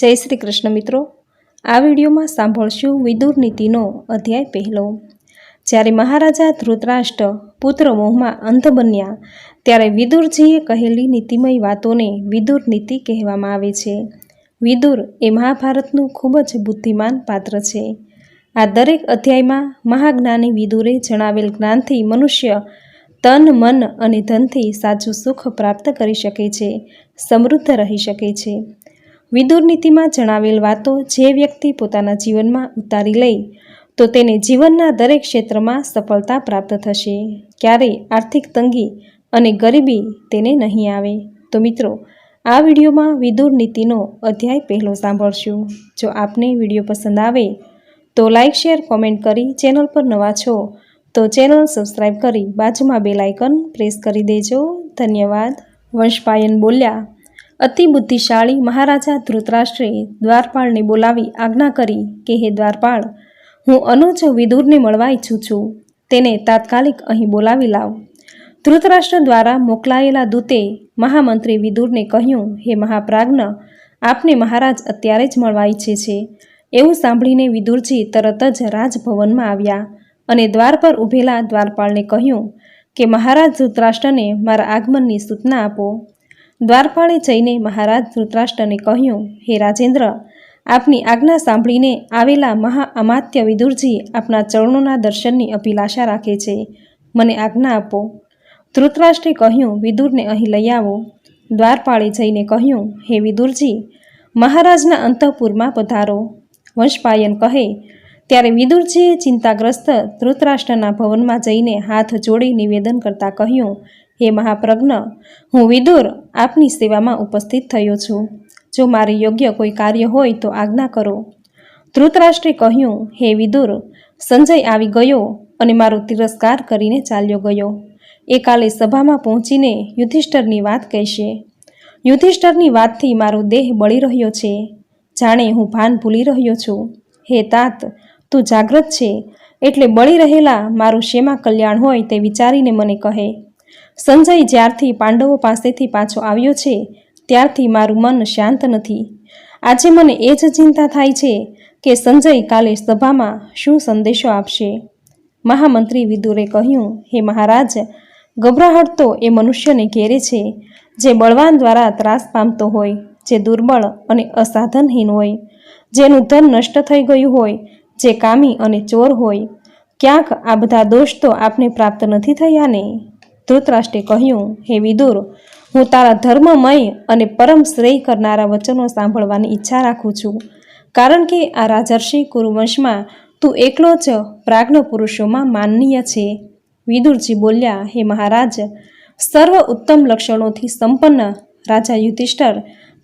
જય શ્રી કૃષ્ણ મિત્રો. આ વિડીયોમાં સાંભળશું વિદુર નીતિનો અધ્યાય પહેલો. જ્યારે મહારાજા ધૃતરાષ્ટ્ર પુત્ર મોહમાં અંધ બન્યા, ત્યારે વિદુરજીએ કહેલી નીતિમય વાતોને વિદુર નીતિ કહેવામાં આવે છે. વિદુર એ મહાભારતનું ખૂબ જ બુદ્ધિમાન પાત્ર છે. આ દરેક અધ્યાયમાં મહાજ્ઞાની વિદુરે જણાવેલ જ્ઞાનથી મનુષ્ય તન, મન અને ધનથી સાચું સુખ પ્રાપ્ત કરી શકે છે, સમૃદ્ધ રહી શકે છે. વિદુર નીતિમાં જણાવેલ વાતો જે વ્યક્તિ પોતાના જીવનમાં ઉતારી લે તો તેને જીવનના દરેક ક્ષેત્રમાં સફળતા પ્રાપ્ત થશે. ક્યારેય આર્થિક તંગી અને ગરીબી તેને નહીં આવે. તો મિત્રો, આ વિડીયોમાં વિદુર નીતિનો અધ્યાય પહેલો સાંભળશું. જો આપને વીડિયો પસંદ આવે, તો લાઇક શેર, કોમેન્ટ કરી ચેનલ પર નવા છો, તો ચેનલ સબસ્ક્રાઈબ કરી બાજુમાં બેલાઇકન પ્રેસ કરી દેજો. ધન્યવાદ. વંશપાયન બોલ્યા. અતિ બુદ્ધિશાળી મહારાજા ધૃતરાષ્ટ્રે દ્વારપાળને બોલાવી આજ્ઞા કરી કે, હે દ્વારપાળ, હું અનુજ વિદુરને મળવા ઈચ્છું છું. તેને તાત્કાલિક અહીં બોલાવી લાવ. ધૃતરાષ્ટ્ર દ્વારા મોકલાયેલા દૂતે મહામંત્રી વિદુરને કહ્યું, હે મહાપ્રાજ્ઞ, આપને મહારાજ અત્યારે જ મળવા ઈચ્છે છે. એવું સાંભળીને વિદુરજી તરત જ રાજભવનમાં આવ્યા અને દ્વાર પર ઊભેલા દ્વારપાળને કહ્યું કે, મહારાજ ધૃતરાષ્ટ્રને મારા આગમનની સૂચના આપો. દ્વારપાળે જઈને મહારાજ ધૃતરાષ્ટ્રને કહ્યું, હે રાજેન્દ્ર, આપની આજ્ઞા સાંભળીને આવેલા મહા અમાત્ય વિદુરજી આપના ચરણોના દર્શનની અભિલાષા રાખે છે. મને આજ્ઞા આપો. ધૃતરાષ્ટ્રે કહ્યું, વિદુરને અહીં લઈ આવો. દ્વારપાળે જઈને કહ્યું, હે વિદુરજી, મહારાજના અંતઃપુરમાં પધારો. વંશપાયન કહે, ત્યારે વિદુરજીએ ચિંતાગ્રસ્ત ધૃતરાષ્ટ્રના ભવનમાં જઈને હાથ જોડી નિવેદન કરતા કહ્યું હે મહાપ્રજ્ઞ, હું વિદુર આપની સેવામાં ઉપસ્થિત થયો છું. જો મારે યોગ્ય કોઈ કાર્ય હોય તો આજ્ઞા કરો. ધૃતરાષ્ટ્રે કહ્યું, હે વિદુર, સંજય આવી ગયો અને મારો તિરસ્કાર કરીને ચાલ્યો ગયો. એ કાલે સભામાં પહોંચીને યુધિષ્ઠરની વાત કહેશે. યુધિષ્ઠરની વાતથી મારો દેહ બળી રહ્યો છે. જાણે હું ભાન ભૂલી રહ્યો છું. હે તાત, તું જાગ્રત છે. એટલે બળી રહેલા મારું શેમાં કલ્યાણ હોય તે વિચારીને મને કહે. સંજય જ્યારથી પાંડવો પાસેથી પાછો આવ્યો છે, ત્યારથી મારું મન શાંત નથી. આજે મને એ જ ચિંતા થાય છે કે સંજય કાલે સભામાં શું સંદેશો આપશે. મહામંત્રી વિદુરે કહ્યું, હે મહારાજ ગભરાહટ તો એ મનુષ્યને ઘેરે છે, જે બળવાન દ્વારા ત્રાસ પામતો હોય, જે દુર્બળ અને અસાધનહીન હોય, જેનું ધન નષ્ટ થઈ ગયું હોય, જે કામી અને ચોર હોય, ક્યાંક આ બધા દોષ તો આપને પ્રાપ્ત નથી થયા ને ધૃતરાષ્ટ્રે કહ્યું, હે વિદુર, હું તારા ધર્મમય અને પરમ શ્રેય કરનારા વચનો સાંભળવાની ઈચ્છા રાખું છું. કારણ કે આ રાજર્ષિ કુરુવંશમાં તું એકલો જ પ્રાજ્ઞ પુરુષોમાં માનનીય છે. વિદુરજી બોલ્યા, હે મહારાજ, સર્વ ઉત્તમ લક્ષણોથી સંપન્ન રાજા યુધિષ્ઠર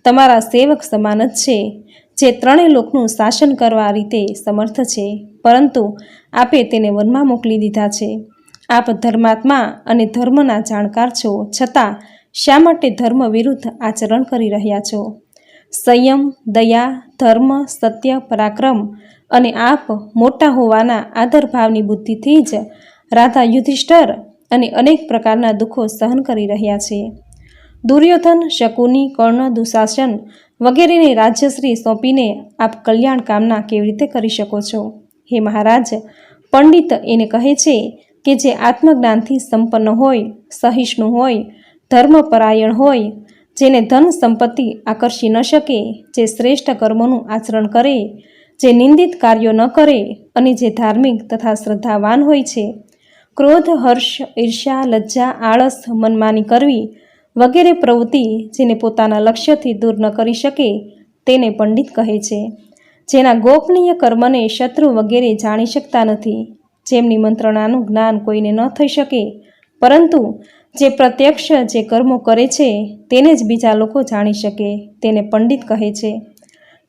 તમારા સેવક સમાન જ છે, જે ત્રણેય લોકનું શાસન કરવા રીતે સમર્થ છે. પરંતુ આપે તેને વનમાં મોકલી દીધા છે. આપ ધર્માત્મા અને ધર્મના જાણકાર છો, છતાં શા માટે ધર્મ વિરુદ્ધ આચરણ કરી રહ્યા છો? સંયમ, દયા, ધર્મ, સત્ય, પરાક્રમ અને આપ મોટા હોવાના આદરભાવની બુદ્ધિથી જ રાધા યુધિષ્ઠર અને અનેક પ્રકારના દુઃખો સહન કરી રહ્યા છે. દુર્યોધન, શકુની, કર્ણ, દુશાસન વગેરેને રાજ્યશ્રી સોંપીને આપ કલ્યાણ કામના કેવી રીતે કરી શકો છો? હે મહારાજ, પંડિત એને કહે છે કે જે આત્મજ્ઞાનથી સંપન્ન હોય, સહિષ્ણુ હોય, ધર્મપરાયણ હોય, જેને ધન સંપત્તિ આકર્ષી ન શકે, જે શ્રેષ્ઠ કર્મોનું આચરણ કરે, જે નિંદિત કાર્યો ન કરે અને જે ધાર્મિક તથા શ્રદ્ધાવાન હોય છે. ક્રોધ, હર્ષ, ઈર્ષ્યા, લજ્જા, આળસ, મનમાની કરવી વગેરે પ્રવૃત્તિ જેને પોતાના લક્ષ્યથી દૂર ન કરી શકે, તેને પંડિત કહે છે. જેના ગોપનીય કર્મને શત્રુ વગેરે જાણી શકતા નથી. જેમની મંત્રણાનું જ્ઞાન કોઈને ન થઈ શકે. પરંતુ જે પ્રત્યક્ષ જે કર્મો કરે છે, તેને જ બીજા લોકો જાણી શકે, તેને પંડિત કહે છે.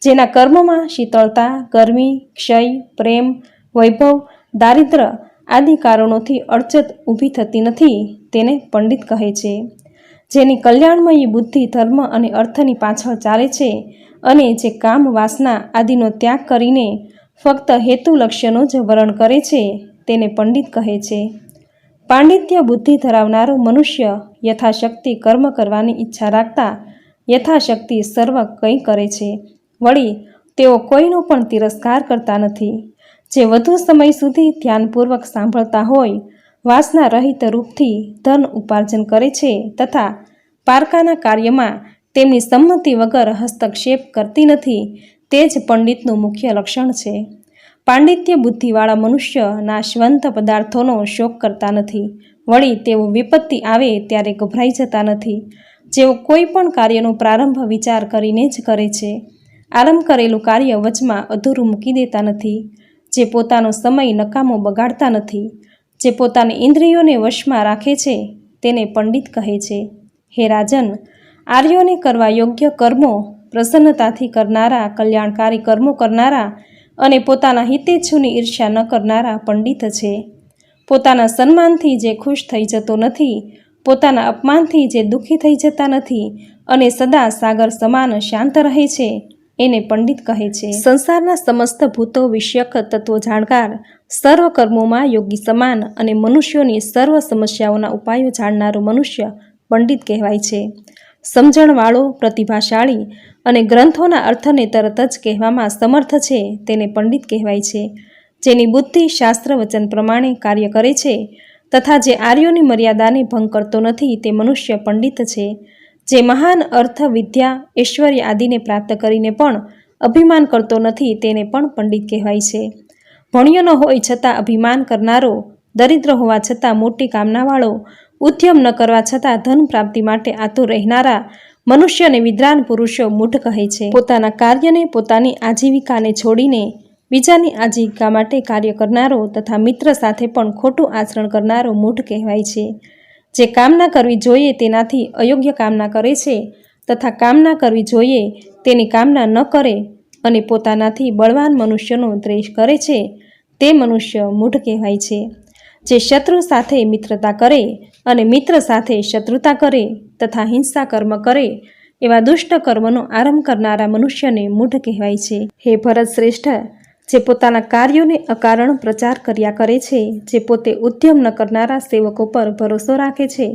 જેના કર્મમાં શીતળતા, ગરમી, ક્ષય, પ્રેમ, વૈભવ, દારિદ્ર આદિ કારણોથી અડચત ઊભી થતી નથી, તેને પંડિત કહે છે. જેની કલ્યાણમયી બુદ્ધિ ધર્મ અને અર્થની પાછળ ચાલે છે અને જે કામ વાસના આદિનો ત્યાગ કરીને ફક્ત હેતુ લક્ષ્યનું જ વરણ કરે છે, તેને પંડિત કહે છે. પાંડિત્ય બુદ્ધિ ધરાવનારો મનુષ્ય યથાશક્તિ કર્મ કરવાની ઈચ્છા રાખતા યથાશક્તિ સર્વ કંઈ કરે છે. વળી, તેઓ કોઈનો પણ તિરસ્કાર કરતા નથી. જે વધુ સમય સુધી ધ્યાનપૂર્વક સાંભળતા હોય, વાસના રહિત રૂપથી ધન ઉપાર્જન કરે છે તથા પારકાના કાર્યમાં તેમની સંમતિ વગર હસ્તક્ષેપ કરતી નથી તે જ પંડિતનું મુખ્ય લક્ષણ છે. પાંડિત્ય બુદ્ધિવાળા મનુષ્ય નાશવંત પદાર્થોનો શોક કરતા નથી. વળી તેઓ વિપત્તિ આવે ત્યારે ગભરાઈ જતા નથી. જેઓ કોઈ પણ કાર્યનો પ્રારંભ વિચાર કરીને જ કરે છે. આરંભ કરેલું કાર્ય વચમાં અધૂરું મૂકી દેતા નથી. જે પોતાનો સમય નકામો બગાડતા નથી. જે પોતાની ઇન્દ્રિયોને વશમાં રાખે છે, તેને પંડિત કહે છે. હે રાજન, આર્યોને કરવા યોગ્ય કર્મો પ્રસન્નતાથી કરનારા, કલ્યાણકારી કર્મો કરનારા અને પોતાના હિતેચ્છુની ઈર્ષ્યા ન કરનારા પંડિત છે. પોતાના સન્માનથી જે ખુશ થઈ જતો નથી, પોતાના અપમાનથી જે દુઃખી થઈ જતા નથી અને સદા સાગર સમાન શાંત રહે છે, એને પંડિત કહે છે. સંસારના સમસ્ત ભૂતો, વિષયક તત્વો જાણકાર, સર્વ કર્મોમાં યોગી સમાન અને મનુષ્યોની સર્વ સમસ્યાઓના ઉપાયો જાણનારો મનુષ્ય પંડિત કહેવાય છે. સમજણવાળો, પ્રતિભાશાળી અને ગ્રંથોના અર્થને તરત જ કહેવામાં સમર્થ છે તેને પંડિત કહેવાય છે. જેની બુદ્ધિ શાસ્ત્ર વચન પ્રમાણે કાર્ય કરે છે તથા જે આર્યોની મર્યાદાને ભંગ કરતો નથી તે મનુષ્ય પંડિત છે. જે મહાન અર્થ, વિદ્યા, ઐશ્વર્ય આદિને પ્રાપ્ત કરીને પણ અભિમાન કરતો નથી તેને પણ પંડિત કહેવાય છે. ભણ્યો ન હોય છતાં અભિમાન કરનારો, દરિદ્ર હોવા છતાં મોટી કામનાવાળો ઉદ્યમ ન કરવા છતાં ધન પ્રાપ્તિ માટે આતુર રહેનારા મનુષ્યને વિદ્વાન પુરુષો મૂઢ કહે છે. પોતાના કાર્યને પોતાની આજીવિકાને છોડીને બીજાની આજીવિકા માટે કાર્ય કરનારો તથા મિત્ર સાથે પણ ખોટું આચરણ કરનારો મૂઢ કહેવાય છે. જે કામના કરવી જોઈએ તેનાથી અયોગ્ય કામના કરે છે તથા કામના કરવી જોઈએ તેની કામના ન કરે અને પોતાનાથી બળવાન મનુષ્યનો દ્વેષ કરે છે તે મનુષ્ય મૂઢ કહેવાય છે. જે શત્રુ સાથે મિત્રતા કરે અને મિત્ર સાથે શત્રુતા કરે તથા હિંસા કર્મ કરે, એવા દુષ્ટ કર્મનો આરંભ કરનારા મનુષ્યને મૂઢ કહેવાય છે. હે ભરત શ્રેષ્ઠ, જે પોતાના કાર્યોને અકારણ પ્રચાર કર્યા કરે છે, જે પોતે ઉદ્યમ ન કરનારા સેવકો પર ભરોસો રાખે છે,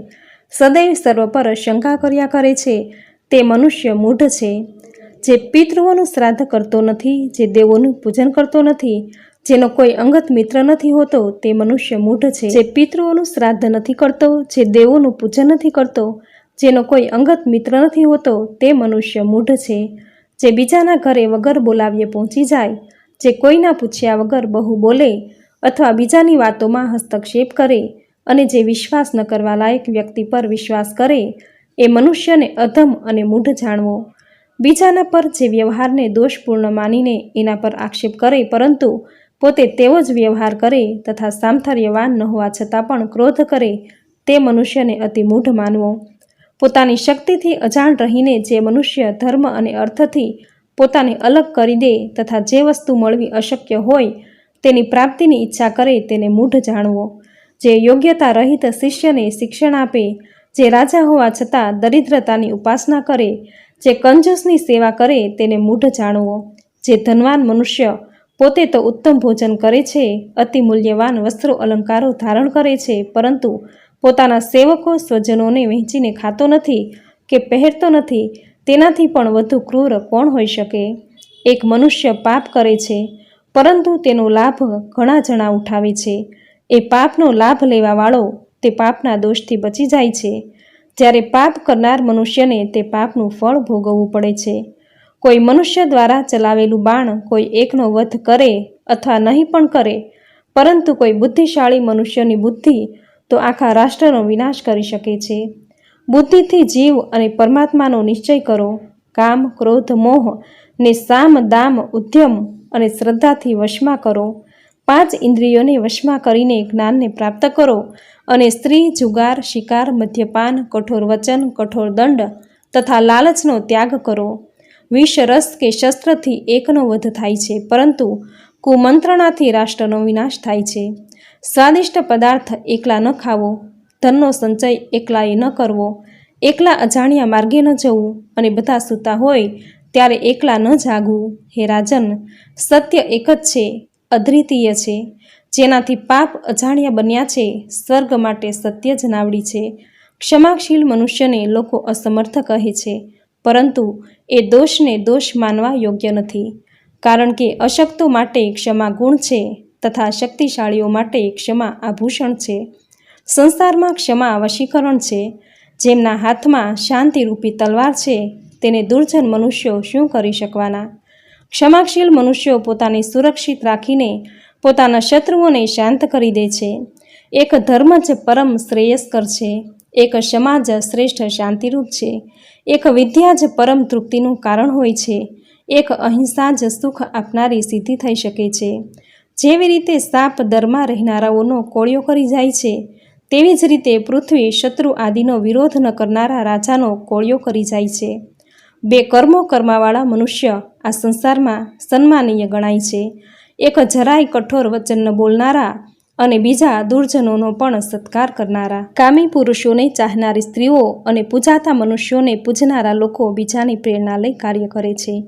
સદૈવ સર્વ પર શંકા કર્યા કરે છે, તે મનુષ્ય મૂઢ છે. જે પિતૃઓનું શ્રાદ્ધ કરતો નથી, જે દેવોનું પૂજન કરતો નથી જેનો કોઈ અંગત મિત્ર નથી હોતો, તે મનુષ્ય મૂઢ છે. જે પિતૃઓનું શ્રાદ્ધ નથી કરતો, જે દેવોનું પૂજન નથી કરતો, જેનો કોઈ અંગત મિત્ર નથી હોતો, તે મનુષ્ય મૂઢ છે. જે બીજાના ઘરે વગર બોલાવીએ પહોંચી જાય, જે કોઈના પૂછ્યા વગર બહુ બોલે, અથવા બીજાની વાતોમાં હસ્તક્ષેપ કરે, અને જે વિશ્વાસ ન કરવા લાયક વ્યક્તિ પર વિશ્વાસ કરે, એ મનુષ્યને અધમ અને મૂઢ જાણવો. બીજાના પર જે વ્યવહારને દોષપૂર્ણ માનીને એના પર આક્ષેપ કરે, પરંતુ પોતે તેવો જ વ્યવહાર કરે તથા સામથર્યવાન ન હોવા છતાં પણ ક્રોધ કરે તે મનુષ્યને અતિ મૂઢ માનવો. પોતાની શક્તિથી અજાણ રહીને જે મનુષ્ય ધર્મ અને અર્થથી પોતાને અલગ કરી દે તથા જે વસ્તુ મળવી અશક્ય હોય તેની પ્રાપ્તિની ઈચ્છા કરે તેને મૂઢ જાણવો. જે યોગ્યતા રહિત શિષ્યને શિક્ષણ આપે, જે રાજા હોવા છતાં દરિદ્રતાની ઉપાસના કરે, જે કંજૂસની સેવા કરે તેને મૂઢ જાણવો. જે ધનવાન મનુષ્ય પોતે તો ઉત્તમ ભોજન કરે છે, અતિ મૂલ્યવાન વસ્ત્રો અલંકારો ધારણ કરે છે, પરંતુ પોતાના સેવકો સ્વજનોને વહેંચીને ખાતો નથી કે પહેરતો નથી, તેનાથી પણ વધુ ક્રૂર કોણ હોઈ શકે? એક મનુષ્ય પાપ કરે છે, પરંતુ તેનો લાભ ઘણા જણા ઉઠાવે છે. એ પાપનો લાભ લેવાવાળો તે પાપના દોષથી બચી જાય છે. જ્યારે પાપ કરનાર મનુષ્યને તે પાપનું ફળ ભોગવવું પડે છે. કોઈ મનુષ્ય દ્વારા ચલાવેલું બાણ કોઈ એકનો વધ કરે અથવા નહીં પણ કરે, પરંતુ કોઈ બુદ્ધિશાળી મનુષ્યની બુદ્ધિ તો આખા રાષ્ટ્રનો વિનાશ કરી શકે છે. બુદ્ધિથી જીવ અને પરમાત્માનો નિશ્ચય કરો. કામ, ક્રોધ, મોહ ને સામ, દામ, ઉદ્યમ અને શ્રદ્ધાથી વશમાં કરો. પાંચ ઇન્દ્રિયોને વશમાં કરીને જ્ઞાનને પ્રાપ્ત કરો અને સ્ત્રી, જુગાર, શિકાર, મદ્યપાન, કઠોર વચન, કઠોર દંડ તથા લાલચનો ત્યાગ કરો. વિષ રસ કે શસ્ત્રથી એકનો વધ થાય છે, પરંતુ કુમંત્રણાથી રાષ્ટ્રનો વિનાશ થાય છે. સ્વાદિષ્ટ પદાર્થ એકલા ન ખાવો, ધનનો સંચય એકલાએ ન કરવો, એકલા અજાણ્યા માર્ગે ન જવું અને બધા સૂતા હોય ત્યારે એકલા ન જાગવું. હે રાજન, સત્ય એક જ છે, અદ્વિતીય છે. જેનાથી પાપ અજાણ્યા બન્યા છે, સ્વર્ગ માટે સત્ય જ નાવડી છે. ક્ષમાશીલ મનુષ્યને લોકો અસમર્થ કહે છે. પરંતુ એ દોષને દોષ માનવા યોગ્ય નથી. કારણ કે અશક્તો માટે ક્ષમા ગુણ છે તથા શક્તિશાળીઓ માટે ક્ષમા આભૂષણ છે. સંસારમાં ક્ષમા વશીકરણ છે. જેમના હાથમાં શાંતિરૂપી તલવાર છે, તેને દુર્જન મનુષ્યો શું કરી શકવાના? ક્ષમાશીલ મનુષ્યો પોતાને સુરક્ષિત રાખીને પોતાના શત્રુઓને શાંત કરી દે છે. એક ધર્મ જ પરમ શ્રેયસ્કર છે. એક સમાજ શ્રેષ્ઠ શાંતિરૂપ છે. એક વિદ્યા જ પરમ તૃપ્તિનું કારણ હોય છે. એક અહિંસા જ સુખ આપનારી સિદ્ધિ થઈ શકે છે. જેવી રીતે સાપ દરમાં રહેનારાઓનો કોળિયો કરી જાય છે, તેવી જ રીતે પૃથ્વી શત્રુ આદિનો વિરોધ ન કરનારા રાજાનો કોળિયો કરી જાય છે. બે કર્મો કર્માવાળા મનુષ્ય આ સંસારમાં સન્માનીય ગણાય છે. એક જરાય કઠોર વચન ન બોલનારા અને બીજા દુર્જનોનો પણ સત્કાર કરનારા. કામી પુરુષોને ચાહનારી સ્ત્રીઓ અને પૂજાતા મનુષ્યોને પૂજનારા લોકો બીજાની પ્રેરણા લઈ કાર્ય કરે છે.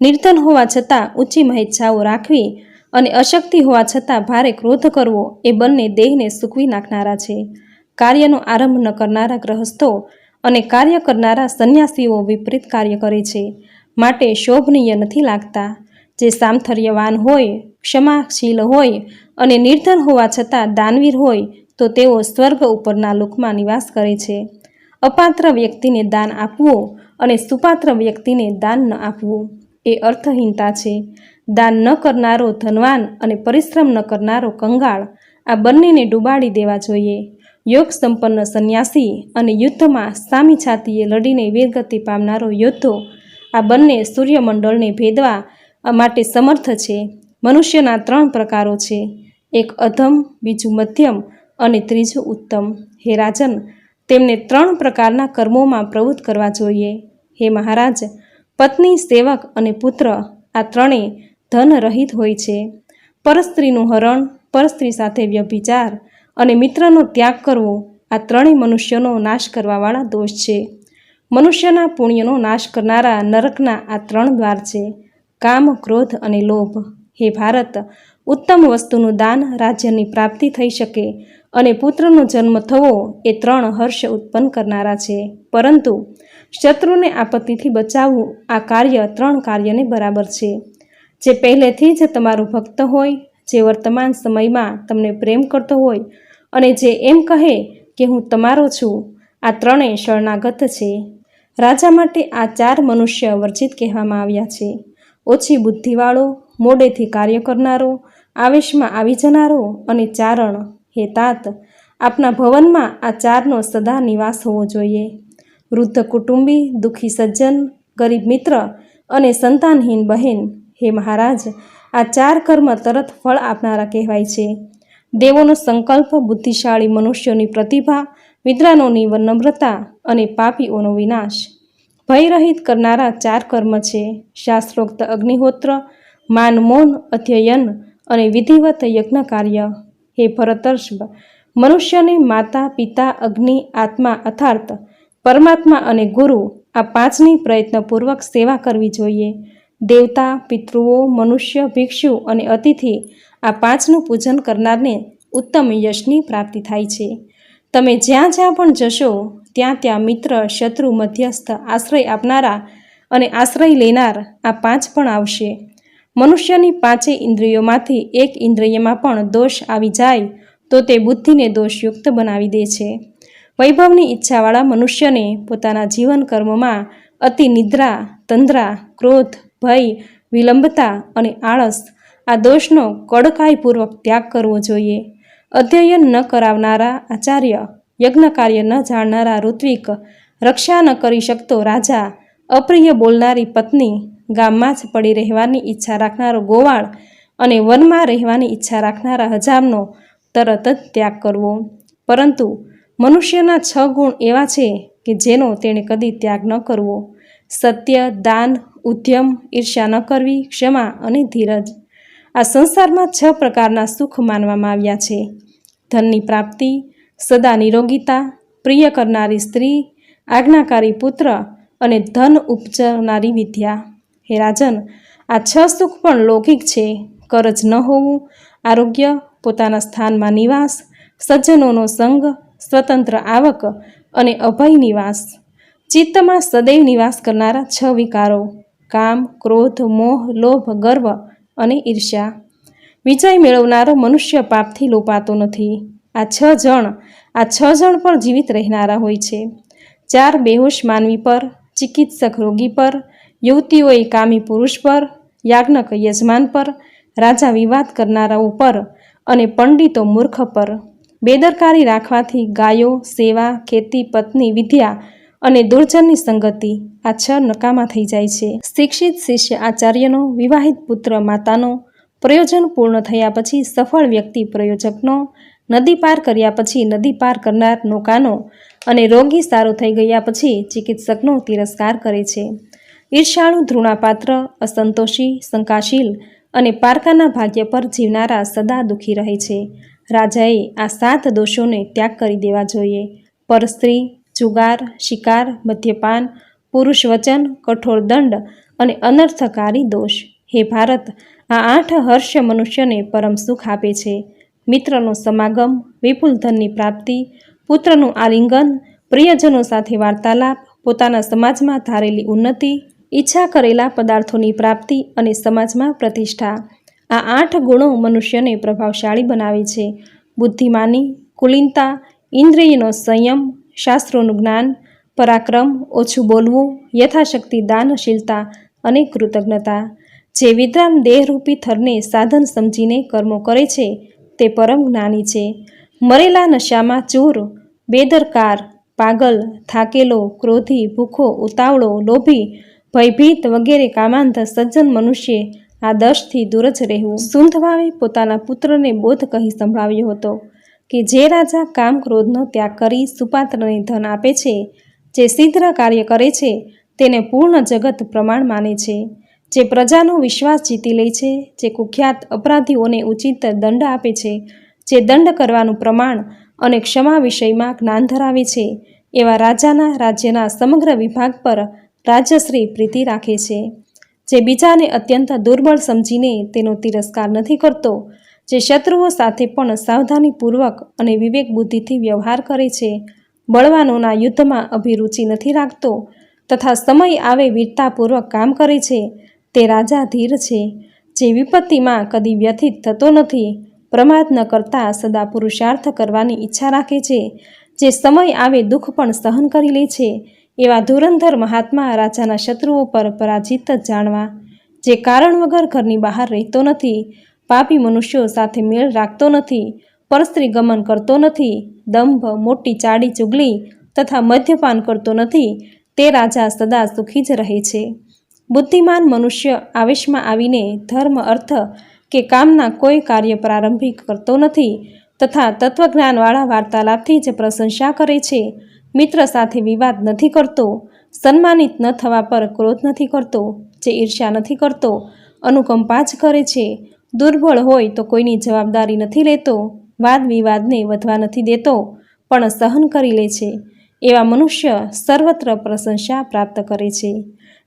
નિર્ધન હોવા છતાં ઊંચી મહેચ્છાઓ રાખવી અને અશક્તિ હોવા છતાં ભારે ક્રોધ કરવો એ બંને દેહને સૂકવી નાખનારા છે. કાર્યનો આરંભ ન કરનારા ગ્રહસ્થો અને કાર્ય કરનારા સંન્યાસીઓ વિપરીત કાર્ય કરે છે. માટે શોભનીય નથી લાગતા. જે સામથર્યવાન હોય, ક્ષમાશીલ હોય અને નિર્ધન હોવા છતાં દાનવીર હોય, તો તેઓ સ્વર્ગ ઉપરના લોકમાં નિવાસ કરે છે. અપાત્ર વ્યક્તિને દાન આપવું અને સુપાત્ર વ્યક્તિને દાન ન આપવું એ અર્થહીનતા છે. દાન ન કરનારો ધનવાન અને પરિશ્રમ ન કરનારો કંગાળ આ બંનેને ડૂબાડી દેવા જોઈએ. યોગ સંપન્ન સંન્યાસી અને યુદ્ધમાં સામી છાતીએ લડીને વીરગતિ પામનારો યોદ્ધો આ બંને સૂર્યમંડળને ભેદવા માટે સમર્થ છે. મનુષ્યના ત્રણ પ્રકારો છે. એક અધમ, બીજું મધ્યમ અને ત્રીજું ઉત્તમ. હે રાજન, તેમને ત્રણ પ્રકારના કર્મોમાં પ્રવૃત્ત કરવા જોઈએ. હે મહારાજ, પત્ની, સેવક અને પુત્ર આ ત્રણેય ધન રહિત હોય છે. પરસ્ત્રીનું હરણ, પરસ્ત્રી સાથે વ્યભિચાર અને મિત્રનો ત્યાગ કરવો આ ત્રણેય મનુષ્યનો નાશ કરવાવાળા દોષ છે. મનુષ્યના પુણ્યનો નાશ કરનારા નરકના આ ત્રણ દ્વાર છે. કામ, ક્રોધ અને લોભ. હે ભારત, ઉત્તમ વસ્તુનું દાન રાજ્યની પ્રાપ્તિ થઈ શકે અને પુત્રનો જન્મ થવો એ ત્રણ હર્ષ ઉત્પન્ન કરનારા છે. પરંતુ શત્રુને આપત્તિથી બચાવવું આ કાર્ય ત્રણ કાર્યને બરાબર છે. જે પહેલેથી જ તમારું ભક્ત હોય, જે વર્તમાન સમયમાં તમને પ્રેમ કરતો હોય અને જે એમ કહે કે હું તમારો છું, આ ત્રણેય શરણાગત છે. રાજા માટે આ ચાર મનુષ્ય વર્જિત કહેવામાં આવ્યા છે. ઓછી બુદ્ધિવાળો, મોડેથી કાર્ય કરનારો, આવેશમાં આવી જનારો અને ચારણ હે તાત. આપના ભવનમાં આ ચારનો સદા નિવાસ હોવો જોઈએ. વૃદ્ધ કુટુંબી, દુઃખી સજ્જન, ગરીબ મિત્ર અને સંતાનહીન બહેન, હે મહારાજ, આ ચાર કર્મ તરત ફળ આપનારા કહેવાય છે. દેવોનો સંકલ્પ બુદ્ધિશાળી મનુષ્યોની પ્રતિભા, વિદ્વાનોની નમ્રતા અને પાપીઓનો વિનાશ. ભયરહિત કરનારા ચાર કર્મ છે. શાસ્ત્રોક્ત અગ્નિહોત્ર, માન, મૌન, અધ્યયન અને વિધિવત યજ્ઞ કાર્ય. હે ભરતર્ષભ, મનુષ્યને માતા, પિતા, અગ્નિ, આત્મા અર્થાત પરમાત્મા અને ગુરુ આ પાંચની પ્રયત્નપૂર્વક સેવા કરવી જોઈએ. દેવતા, પિતૃઓ, મનુષ્ય, ભિક્ષુ અને અતિથિ આ પાંચનું પૂજન કરનારને ઉત્તમ યશની પ્રાપ્તિ થાય છે. તમે જ્યાં જ્યાં પણ જશો, ત્યાં ત્યાં મિત્ર, શત્રુ, મધ્યસ્થ, આશ્રય આપનારા અને આશ્રય લેનાર આ પાંચ પણ આવશે. મનુષ્યની પાંચે ઇન્દ્રિયોમાંથી એક ઇન્દ્રિયમાં પણ દોષ આવી જાય, તો તે બુદ્ધિને દોષયુક્ત બનાવી દે છે. વૈભવની ઈચ્છાવાળા મનુષ્યને પોતાના જીવન કર્મમાં અતિ નિદ્રા, તંદ્રા, ક્રોધ, ભય, વિલંબતા અને આળસ આ દોષનો કડકાઈપૂર્વક ત્યાગ કરવો જોઈએ. અધ્યયન ન કરાવનારા આચાર્ય યજ્ઞ કાર્ય ન જાણનારા ઋત્વિક, રક્ષા ન કરી શકતો રાજા, અપ્રિય બોલનારી પત્ની, ગામમાં જ પડી રહેવાની ઈચ્છા રાખનારો ગોવાળ અને વનમાં રહેવાની ઈચ્છા રાખનારા હજામનો તરત જ ત્યાગ કરવો. પરંતુ મનુષ્યના છ ગુણ એવા છે કે જેનો તેણે કદી ત્યાગ ન કરવો. સત્ય, દાન, ઉદ્યમ, ઈર્ષ્યા ન કરવી, ક્ષમા અને ધીરજ. આ સંસારમાં છ પ્રકારના સુખ માનવામાં આવ્યા છે. ધનની પ્રાપ્તિ, સદા નિરોગીતા, પ્રિય કરનારી સ્ત્રી, આજ્ઞાકારી પુત્ર અને ધન ઉપજનારી વિદ્યા. હે રાજન, આ છ સુખ પણ લૌકિક છે. કરજ ન હોવું, આરોગ્ય, પોતાના સ્થાનમાં નિવાસ, સજ્જનોનો સંગ, સ્વતંત્ર આવક અને અભય નિવાસ. ચિત્તમાં સદૈવ નિવાસ કરનારા છ વિકારો કામ, ક્રોધ, મોહ, લોભ, ગર્વ અને ઈર્ષ્યા. વિજય મેળવનારો મનુષ્ય પાપથી લોપાતો નથી. આ છ જણ, આ છ જણ પણ જીવિત રહેનારા હોય છે. ચાર બેહોશ માનવી પર, ચિકિત્સક રોગી પર, યુવતીઓએ કામી પુરુષ પર, યાજ્ઞક યજમાન પર, રાજા વિવાદ કરનારાઓ પર અને પંડિતો મૂર્ખ પર. બેદરકારી રાખવાથી ગાયો, સેવા, ખેતી, પત્ની, વિદ્યા અને દુર્જનની સંગતિ આ છ નકામા થઈ જાય છે. શિક્ષિત શિષ્ય આચાર્યનો, વિવાહિત પુત્ર માતાનો પ્રયોજન પૂર્ણ થયા પછી સફળ વ્યક્તિ પ્રયોજકનો નદી પાર કર્યા પછી નદી પાર કરનાર નૌકાનો અને રોગી સારો થઈ ગયા પછી ચિકિત્સકનો તિરસ્કાર કરે છે. ઈર્ષાળુ ધૃણાપાત્ર, અસંતોષી, શંકાશીલ અને પારકાના ભાગ્ય પર જીવનારા સદા દુઃખી રહે છે. રાજાએ આ સાત દોષોને ત્યાગ કરી દેવા જોઈએ. પરસ્ત્રી જુગાર, શિકાર, મદ્યપાન પુરુષ વચન કઠોર દંડ અને અનર્થકારી દોષ. હે ભારત આ આઠ હર્ષ મનુષ્યને પરમ સુખ આપે છે. મિત્રનો સમાગમ, વિપુલ ધનની પ્રાપ્તિ, પુત્રનું આલિંગન, પ્રિયજનો સાથે વાર્તાલાપ, પોતાના સમાજમાં ધારેલી ઉન્નતિ, ઈચ્છા કરેલા પદાર્થોની પ્રાપ્તિ અને સમાજમાં પ્રતિષ્ઠા. આ આઠ ગુણો મનુષ્યને પ્રભાવશાળી બનાવે છે. બુદ્ધિમાની, કુલીનતા, ઇન્દ્રિયનો સંયમ, શાસ્ત્રોનું જ્ઞાન, પરાક્રમ, ઓછું બોલવું, યથાશક્તિ, દાનશીલતા અને કૃતજ્ઞતા. જે વિદ્રામ દેહરૂપી થરને સાધન સમજીને કર્મો કરે છે, તે પરમ જ્ઞાની છે. મરેલા નશામાં ચોર, બેદરકાર, પાગલ, થાકેલો, ક્રોધી, ભૂખો, ઉતાવળો, લોભી, ભયભીત વગેરે કામાંધ સજ્જન મનુષ્ય આ દશથી દૂર જ રહેવું. સુંધભાવે પોતાના પુત્રને બોધ કહી સંભળાવ્યો હતો કે જે રાજા કામ ક્રોધનો ત્યાગ કરી સુપાત્રને ધન આપે છે, જે સિદ્ધ કાર્ય કરે છે, તેને પૂર્ણ જગત પ્રમાણ માને છે. જે પ્રજાનો વિશ્વાસ જીતી લે છે, જે કુખ્યાત અપરાધીઓને ઉચિત દંડ આપે છે, જે દંડ કરવાનું પ્રમાણ અને ક્ષમા વિષયમાં જ્ઞાન ધરાવે છે, એવા રાજાના રાજ્યના સમગ્ર વિભાગ પર રાજ્યશ્રી પ્રીતિ રાખે છે. જે બીજાને અત્યંત દુર્બળ સમજીને તેનો તિરસ્કાર નથી કરતો, જે શત્રુઓ સાથે પણ સાવધાનીપૂર્વક અને વિવેક બુદ્ધિથી વ્યવહાર કરે છે, બળવાનોના યુદ્ધમાં અભિરુચિ નથી રાખતો તથા સમય આવે વીરતાપૂર્વક કામ કરે છે તે રાજા ધીર છે. જે વિપત્તિમાં કદી વ્યથિત થતો નથી. પ્રમાદ ન કરતા સદા પુરુષાર્થ કરવાની ઈચ્છા રાખે છે. જે સમય આવે દુઃખ પણ સહન કરી લે છે. એવા ધુરંધર મહાત્મા રાજાના શત્રુઓ પર પરાજિત જ જાણવા. જે કારણ વગર ઘરની બહાર રહેતો નથી. પાપી મનુષ્યો સાથે મેળ રાખતો નથી. પરસ્ત્રી ગમન કરતો નથી. દંભ, મોટી ચાડી ચુગલી તથા મદ્યપાન કરતો નથી. તે રાજા સદા સુખી જ રહે છે. બુદ્ધિમાન મનુષ્ય આવેશમાં આવીને ધર્મ, અર્થ કે કામના કોઈ કાર્ય પ્રારંભિક કરતો નથી તથા તત્વજ્ઞાનવાળા વાર્તાલાપથી જ પ્રશંસા કરે છે. મિત્ર સાથે વિવાદ નથી કરતો, સન્માનિત ન થવા પર ક્રોધ નથી કરતો, જે ઈર્ષ્યા નથી કરતો, અનુકંપા જ કરે છે. દુર્બળ હોય તો કોઈની જવાબદારી નથી લેતો, વાદ વિવાદને વધવા નથી દેતો, પણ સહન કરી લે છે. એવા મનુષ્ય સર્વત્ર પ્રશંસા પ્રાપ્ત કરે છે.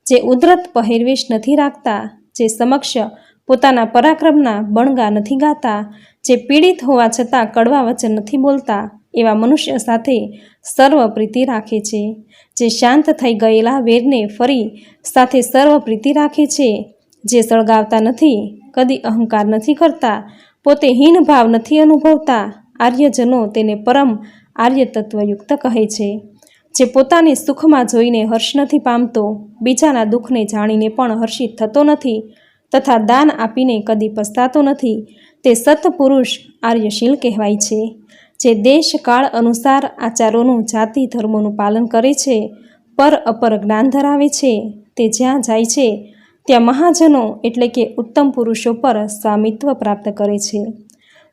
જે ઉદ્રત પહેરવેશ નથી રાખતા, જે સમક્ષ પોતાના પરાક્રમના બણગા નથી ગાતા, જે પીડિત હોવા છતાં કડવા વચન નથી બોલતા, એવા મનુષ્ય સાથે સર્વ પ્રીતિ રાખે છે. જે શાંત થઈ ગયેલા વેરને ફરી સાથે સર્વ પ્રીતિ રાખે છે. જે સળગાવતા નથી, કદી અહંકાર નથી કરતા, પોતે હીન ભાવ નથી અનુભવતા, આર્યજનો તેને પરમ આર્ય તત્વયુક્ત કહે છે. જે પોતાને સુખમાં જોઈને હર્ષ નથી પામતો, બીજાના દુઃખને જાણીને પણ હર્ષિત થતો નથી તથા દાન આપીને કદી પસ્તાતો નથી, તે સત્પુરુષ આર્યશીલ કહેવાય છે. જે દેશ કાળ અનુસાર આચારોનું જાતિ ધર્મોનું પાલન કરે છે, પર અપર જ્ઞાન ધરાવે છે, તે જ્યાં જાય છે, ત્યાં મહાજનો એટલે કે ઉત્તમ પુરુષો પર સ્વામિત્વ પ્રાપ્ત કરે છે.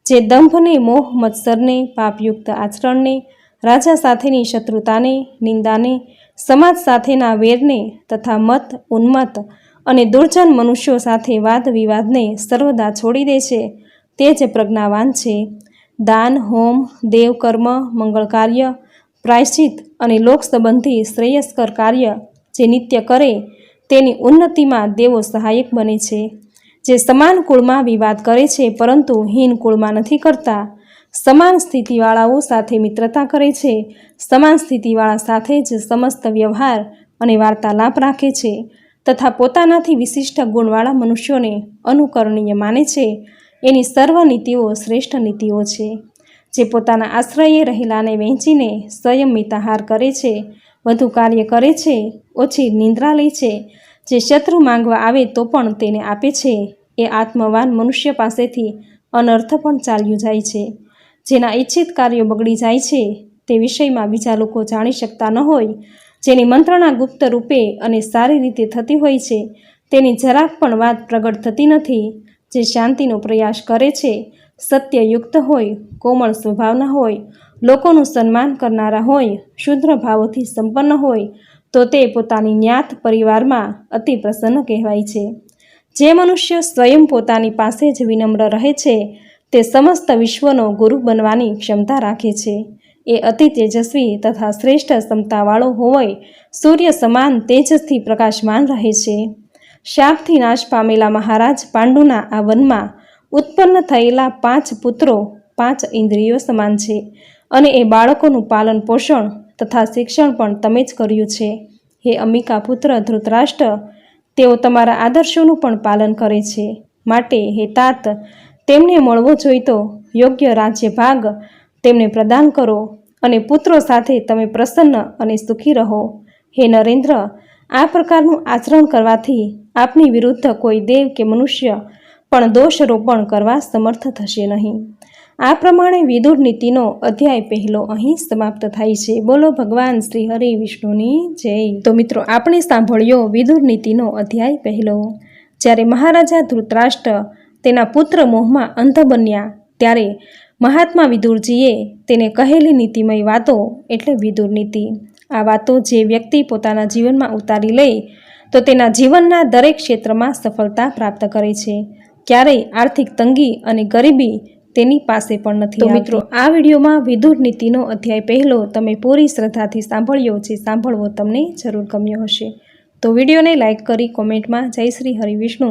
જે દંભને, મોહ, મત્સરને, પાપયુક્ત આચરણને રાજા સાથેની શત્રુતાને, નિંદાને, સમાજ સાથેના વેરને તથા મત ઉન્મત અને દુર્જન મનુષ્યો સાથે વાદ વિવાદને સર્વદા છોડી દે છે. તે જ પ્રજ્ઞાવાન છે. દાન, હોમ દેવકર્મ મંગળ કાર્ય, પ્રાયશ્ચિત અને લોક સંબંધી શ્રેયસ્કર કાર્ય જે નિત્ય કરે, તેની ઉન્નતિમાં દેવો સહાયક બને છે. જે સમાન કુળમાં વિવાદ કરે છે, પરંતુ હીન કુળમાં નથી કરતા. સમાન સ્થિતિવાળાઓ સાથે મિત્રતા કરે છે. સમાન સ્થિતિવાળા સાથે જ સમસ્ત વ્યવહાર અને વાર્તાલાપ રાખે છે તથા પોતાનાથી વિશિષ્ટ ગુણવાળા મનુષ્યોને અનુકરણીય માને છે. એની સર્વ નીતિઓ શ્રેષ્ઠ નીતિઓ છે. જે પોતાના આશ્રયે રહેલાને વહેંચીને સંયમિતાહાર મિતાહાર કરે છે, વધુ કાર્ય કરે છે, ઓછી નિંદ્રા લે છે. જે શત્રુ માંગવા આવે તો પણ તેને આપે છે. એ આત્મવાન મનુષ્ય પાસેથી અનર્થ પણ ચાલ્યું જાય છે. જેના ઈચ્છિત કાર્યો બગડી જાય છે, તે વિષયમાં બીજા લોકો જાણી શકતા ન હોય. જેની મંત્રણા ગુપ્ત રૂપે અને સારી રીતે થતી હોય છે, તેની જરાક પણ વાત પ્રગટ થતી નથી. જે શાંતિનો પ્રયાસ કરે છે, સત્યયુક્ત હોય, કોમળ સ્વભાવના હોય, લોકોનું સન્માન કરનારા હોય, શુદ્ર ભાવોથી સંપન્ન હોય, તો તે પોતાની જ્ઞાત પરિવારમાં અતિ પ્રસન્ન કહેવાય છે. જે મનુષ્ય સ્વયં પોતાની પાસે જ વિનમ્ર રહે છે તે સમસ્ત વિશ્વનો ગુરુ બનવાની ક્ષમતા રાખે છે. એ અતિ તેજસ્વી તથા શ્રેષ્ઠ ક્ષમતાવાળો હોય સૂર્ય સમાન તેજસથી પ્રકાશમાન રહે છે. શાપથી નાશ પામેલા મહારાજ પાંડુના આ વનમાં ઉત્પન્ન થયેલા પાંચ પુત્રો, પાંચ ઇન્દ્રિયો સમાન છે અને એ બાળકોનું પાલન પોષણ તથા શિક્ષણ પણ તમે જ કર્યું છે. હે અંબિકા પુત્ર ધૃતરાષ્ટ્ર, તેઓ તમારા આદર્શોનું પણ પાલન કરે છે. માટે હે તાત તેમને મળવો જોઈતો યોગ્ય રાજ્ય ભાગ તેમને પ્રદાન કરો અને પુત્રો સાથે તમે પ્રસન્ન અને સુખી રહો. હે નરેન્દ્ર, આ પ્રકારનું આચરણ કરવાથી આપની વિરુદ્ધ કોઈ દેવ કે મનુષ્ય પણ દોષરોપણ કરવા સમર્થ થશે નહીં. આ પ્રમાણે વિદુર નીતિનો અધ્યાય પહેલો અહીં સમાપ્ત થાય છે. બોલો ભગવાન શ્રી હરિ વિષ્ણુની જય. તો મિત્રો, આપણે સાંભળ્યો વિદુર નીતિનો અધ્યાય પહેલો. જ્યારે મહારાજા ધૃતરાષ્ટ્ર તેના પુત્ર મોહમાં અંધ બન્યા. ત્યારે મહાત્મા વિદુરજીએ તેને કહેલી નીતિમય વાતો એટલે વિદુર નીતિ. આ વાતો જે વ્યક્તિ પોતાના જીવનમાં ઉતારી લે તો તેના જીવનના દરેક ક્ષેત્રમાં સફળતા પ્રાપ્ત કરે છે. ક્યારેય આર્થિક તંગી અને ગરીબી તેની પાસે પણ નથી મિત્રો આ વિડીયોમાં વિદુર નીતિનો અધ્યાય પહેલો તમે પૂરી શ્રદ્ધાથી સાંભળ્યો છે સાંભળવો તમને જરૂર ગમ્યો હશે. તો વિડીયોને લાઇક કરી કોમેન્ટમાં જય શ્રી હરિવિષ્ણુ